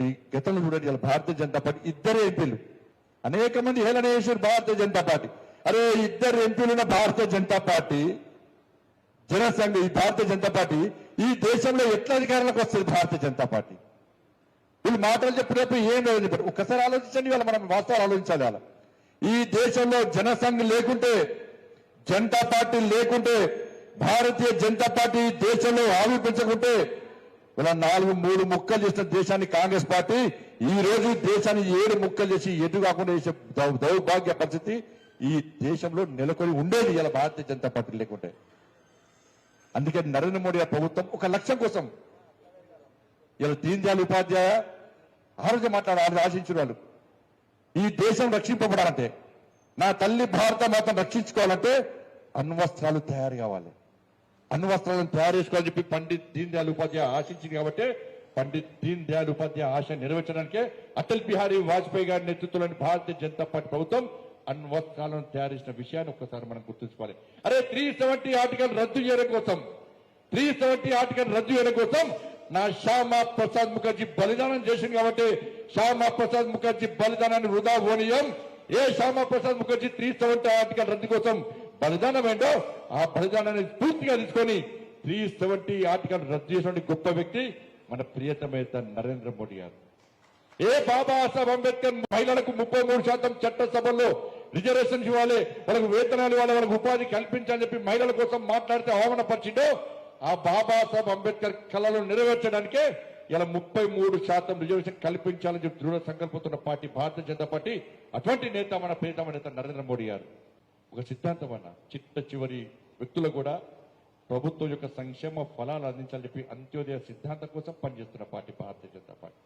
Party గతంలో చూడండి ఇలా భారతీయ జనతా పార్టీ ఇద్దరు ఎంపీలు. అనేక మంది హేళన చేశారు భారతీయ జనతా పార్టీ. అరే ఇద్దరు ఎంపీలున్న భారతీయ జనతా పార్టీ జనసంఘ ఈ భారతీయ జనతా పార్టీ ఈ దేశంలో ఎట్లా అధికారంలోకి వస్తుంది భారతీయ జనతా పార్టీ? వీళ్ళు మాటలు చెప్పినప్పుడు ఏం లేదని చెప్పారు. ఒక్కసారి ఆలోచించండి వాళ్ళ మనం వాస్తవాలు ఆలోచించాలి వాళ్ళ ఈ దేశంలో జనసంఘ్ లేకుంటే జనతా పార్టీ లేకుంటే భారతీయ జనతా పార్టీ దేశంలో ఆవిర్భించకుంటే ఇలా నాలుగు మూడు ముక్కలు చేసిన దేశాన్ని కాంగ్రెస్ పార్టీ ఈ రోజు దేశాన్ని ఏడు ముక్కలు చేసి ఎటు కాకుండా చేసే దౌర్భాగ్య పరిస్థితి ఈ దేశంలో నెలకొని ఉండేది ఇలా భారతీయ జనతా పార్టీ లేకుంటే. అందుకే నరేంద్ర మోడీ ప్రభుత్వం ఒక లక్ష్యం కోసం ఇలా దీన్ దయాళ్ ఉపాధ్యాయ ఆరోగ్య మాట్లాడాలి ఆశించిన వాళ్ళు ఈ దేశం రక్షింపబడాలంటే నా తల్లి భారత మాత్రం రక్షించుకోవాలంటే అణ్వస్త్రాలు తయారు కావాలి. అణ్వస్త్రాలను తయారు చేసుకోవాలని చెప్పి పండిత్ దీన్ దయాళ్ ఉపాధ్యాయ ఆశించింది కాబట్టి పండిత్ దీన్ దయాళ్ ఉపాధ్యాయ ఆశ నెరవేర్చడానికే అటల్ బిహారీ వాజ్పేయి గారి నేతృత్వంలోని భారతీయ జనతా పార్టీ ప్రభుత్వం అణ్వస్త్రాలను తయారు చేసిన విషయాన్ని ఒక్కసారి మనం గుర్తుంచుకోవాలి. అరే త్రీ సెవెంటీ ఆర్టికల్ రద్దు చేయడం కోసం త్రీ సెవెంటీ ఆర్టికల్ రద్దు చేయడం కోసం నా శ్యామా ప్రసాద్ ముఖర్జీ బలిదానం చేసింది కాబట్టి శ్యామా ప్రసాద్ ముఖర్జీ బలిదానాన్ని వృధా ఓనియం. ఏ Shyama Prasad Mukherjee three seventy article రద్దు కోసం బలిదానం ఏంటో ఆ బలిదానాన్ని పూర్తిగా తీసుకొని త్రీ సెవెంటీ ఆర్టికల్ రద్దు చేసిన గొప్ప వ్యక్తి మన ప్రియతమేత నరేంద్ర మోడీ గారు. ఏ బాబాసాహెబ్ అంబేద్కర్ మహిళలకు ముప్పై మూడు శాతం చట్టసభల్లో రిజర్వేషన్స్ ఇవ్వాలి వాళ్ళకు వేతనాలు ఇవ్వాలి వాళ్ళకు ఉపాధి కల్పించాలని చెప్పి మహిళల కోసం మాట్లాడితే అవమానపరిచిందో ఆ బాబాసాహెబ్ అంబేద్కర్ కళలు నెరవేర్చడానికే ఇలా ముప్పై మూడు శాతం రిజర్వేషన్ కల్పించాలని చెప్పి దృఢ సంకల్పంతో పార్టీ భారతీయ జనతా పార్టీ అటువంటి నేత మన ప్రియతమ నేత నరేంద్ర మోడీ గారు. ఒక సిద్ధాంతం అన్న. చిట్ట చివరి వ్యక్తులు కూడా ప్రభుత్వం యొక్క సంక్షేమ ఫలాలు అందించాలని చెప్పి అంత్యోదయ సిద్ధాంతం కోసం పనిచేస్తున్న పార్టీ భారతీయ జనతా పార్టీ.